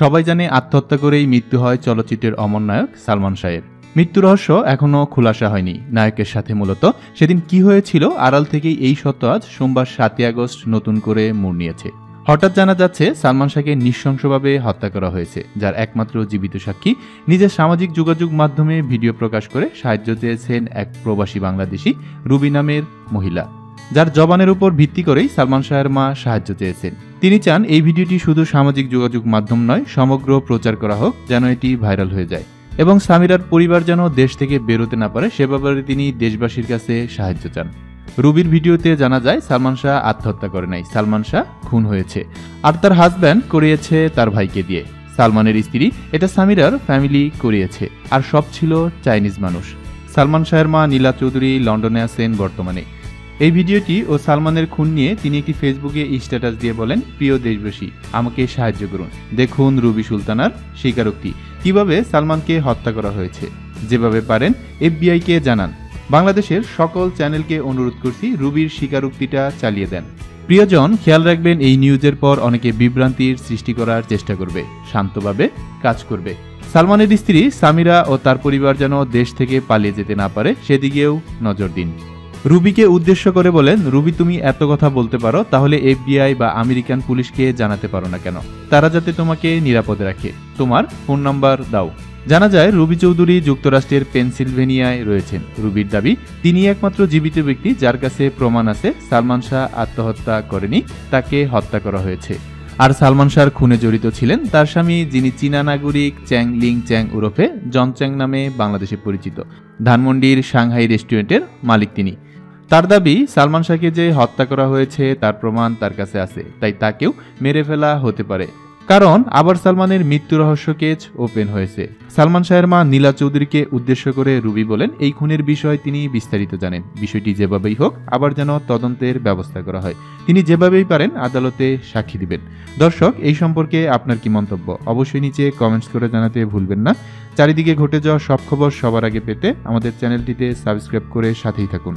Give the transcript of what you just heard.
সবাই জানে আত্মহত্যা করেই মৃত্যু হয় চলচ্চিত্রের অমর নায়ক সালমান শাহের। মৃত্যু রহস্য এখনও খোলাসা হয়নি। নায়কের সাথে মূলত সেদিন কি হয়েছিল আড়াল থেকেই এই সত্য আজ সোমবার সাতই আগস্ট নতুন করে মোড় নিয়েছে। হঠাৎ জানা যাচ্ছে সালমান শাহকে নৃশংসভাবে হত্যা করা হয়েছে, যার একমাত্র জীবিত সাক্ষী নিজের সামাজিক যোগাযোগ মাধ্যমে ভিডিও প্রকাশ করে সাহায্য চেয়েছেন এক প্রবাসী বাংলাদেশি, রুবি নামের মহিলা। যার জবানের উপর ভিত্তি করেই সালমান শাহের মা সাহায্য চেয়েছেন। তিনি চান এই ভিডিওটি শুধু সামাজিক যোগাযোগ মাধ্যম নয়, সমগ্র প্রচার করা হোক, যেন এটি ভাইরাল হয়ে যায়। এবং সামিরার পরিবার যেন দেশ থেকে বেরোতে না পারে, সে ব্যাপারে তিনি দেশবাসীর কাছে সাহায্য চান। রুবির ভিডিওতে জানা যায়, সালমান শাহ আত্মহত্যা করে নাই। সালমান শাহ খুন হয়েছে। আর তার হাজব্যান্ড করিয়েছে তার ভাইকে দিয়ে। সালমানের স্ত্রী, এটা সামিরার ফ্যামিলি করিয়েছে। আর সব ছিল চাইনিজ মানুষ। সালমান শাহের মা নীলা চৌধুরী লন্ডনে আছেন বর্তমানে। এই ভিডিওটি ও সালমানের খুন নিয়ে তিনি একটি ফেসবুকে স্ট্যাটাস দিয়ে বলেন, প্রিয় দেশবাসী, আমাকে সাহায্য করুন। দেখুন রুবি সুলতানার স্বীকারোক্তি। কীভাবে সালমানকে হত্যা করা হয়েছে? যেভাবে পারেন, এফবিআইকে জানান। বাংলাদেশের সকল চ্যানেলকে অনুরোধ করছি রুবির স্বীকারোক্তিটা চালিয়ে দেন। প্রিয়জন, খেয়াল রাখবেন, এই নিউজের পর অনেকে বিভ্রান্তির সৃষ্টি করার চেষ্টা করবে, শান্তভাবে কাজ করবে। সালমানের স্ত্রী সামিরা ও তার পরিবার যেন দেশ থেকে পালিয়ে যেতে না পারে, সেদিকেও নজর দিন। রুবিকে উদ্দেশ্য করে বলেন, রুবি, তুমি এত কথা বলতে পারো, তাহলে এফবিআই বা আমেরিকান পুলিশকে জানাতে পারো না কেন? তারা যাতে তোমাকে নিরাপদে রাখে। তোমার ফোন নাম্বার দাও। জানা যায়, রুবি চৌধুরী যুক্তরাষ্ট্রের পেনসিলভেনিয়ায় রয়েছেন। রুবির দাবি তিনি একমাত্র জীবিত ব্যক্তি যার কাছে প্রমাণ আছে, সালমান শাহ আত্মহত্যা করেনি, তাকে হত্যা করা হয়েছে। আর সালমান শাহর খুনে জড়িত ছিলেন তার স্বামী, যিনি চীনা নাগরিক চ্যাং লিং চ্যাং ওরফে জন চ্যাং নামে বাংলাদেশে পরিচিত। ধানমন্ডির সাংহাই রেস্টুরেন্টের মালিক তিনি। তার দাবি, সালমান শাহকে যে হত্যা করা হয়েছে, তার প্রমাণ তার কাছে আছে। তাই তাকেও মেরে ফেলা হতে পারে। কারণ, আবার সালমানের মৃত্যু রহস্য কেচ ওপেন হয়েছে। সালমান শাহের মা নীলা চৌধুরীকে উদ্দেশ্য করে রুবি বলেন, এই খুনের বিষয় তিনি বিস্তারিত জানেন। বিষয়টি যেভাবেই হোক, আবার যেন তদন্তের ব্যবস্থা করা হয়। তিনি যেভাবেই পারেন, আদালতে সাক্ষী দিবেন। দর্শক, এই সম্পর্কে আপনার কি মন্তব্য? অবশ্যই নিচে কমেন্টস করে জানাতে ভুলবেন না। চারিদিকে ঘটে যাওয়া সব খবর সবার আগে পেতে আমাদের চ্যানেলটিতে সাবস্ক্রাইব করে সাথেই থাকুন।